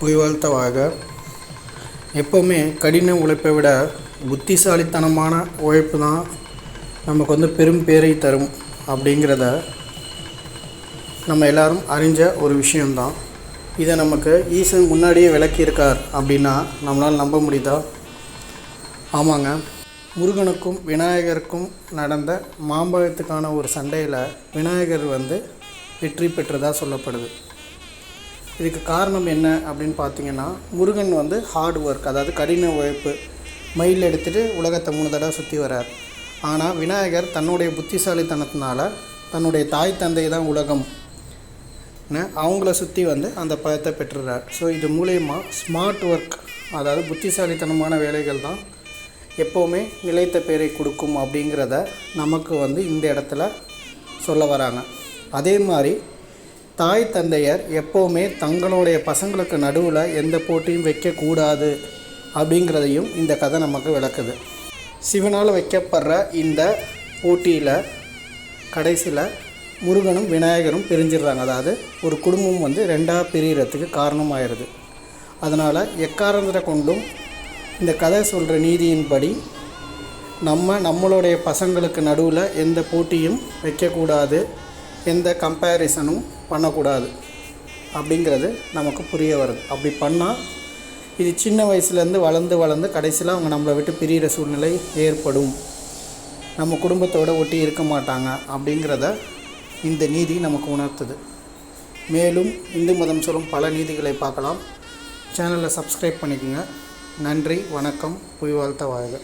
புய்வாழ்த்த வாழ்க எப்போவுமே கடின உழைப்பை விட புத்திசாலித்தனமான உழைப்பு தான் நமக்கு வந்து பெரும் பேரை தரும் அப்படிங்கிறத நம்ம எல்லாரும் அறிஞ்ச ஒரு விஷயம்தான். இதை நமக்கு ஈசன் முன்னாடியே விளக்கியிருக்கார் அப்படின்னா நம்மளால் நம்ப முடியுதா? ஆமாங்க. முருகனுக்கும் விநாயகருக்கும் நடந்த மாம்பழத்துக்கான ஒரு சண்டையில் விநாயகர் வந்து வெற்றி பெற்றதாக சொல்லப்படுது. இதுக்கு காரணம் என்ன அப்படின்னு பார்த்தீங்கன்னா முருகன் வந்து ஹார்ட் ஒர்க் அதாவது கடின உழைப்பு மயில் எடுத்துகிட்டு உலகத்தை மூணு தடவை சுற்றி வரார் ஆனால் விநாயகர் தன்னுடைய புத்திசாலித்தனத்தினால தன்னுடைய தாய் தந்தை தான் உலகம். அவங்கள சுற்றி வந்து அந்த பழத்தை பெற்றுறார். ஸோ இது மூலயமா ஸ்மார்ட் ஒர்க் அதாவது புத்திசாலித்தனமான வேலைகள் தான் எப்போவுமே நிலைத்த பேரை கொடுக்கும் அப்படிங்கிறத நமக்கு வந்து இந்த இடத்துல சொல்ல வராங்க. அதே மாதிரி தாய் தந்தையர் எப்போவுமே தங்களுடைய பசங்களுக்கு நடுவில் எந்த போட்டியும் வைக்கக்கூடாது அப்படிங்கிறதையும் இந்த கதை நமக்கு விளக்குது. சிவனால் வைக்கப்படுற இந்த போட்டியில் கடைசியில் முருகனும் விநாயகரும் பிரிஞ்சிடுறாங்க. அதாவது ஒரு குடும்பம் வந்து ரெண்டாக பிரிகிறதுக்கு காரணமாயிருது. அதனால் எக்காரணத்தை கொண்டும் இந்த கதை சொல்கிற நீதியின்படி நம்ம நம்மளுடைய பசங்களுக்கு நடுவில் எந்த போட்டியும் வைக்கக்கூடாது. எந்த கம்பேரிசனும் பண்ணக்கூடாது. அப்படிங்கிறது நமக்கு புரிய வருது. அப்படி பண்ணால் இது சின்ன வயசுலேருந்து வளர்ந்து வளர்ந்து கடைசியில் அவங்க நம்மளை விட்டு பிரிகிற சூழ்நிலை ஏற்படும். நம்ம குடும்பத்தோடு ஒட்டி இருக்க மாட்டாங்க அப்படிங்கிறத இந்த நீதி நமக்கு உணர்த்துது. மேலும் இந்து மதம் சொல்லும் பல நீதிகளை பார்க்கலாம். சேனலை சப்ஸ்கிரைப் பண்ணிக்கோங்க. நன்றி வணக்கம் புய் வாழ்த்த வாழ்க.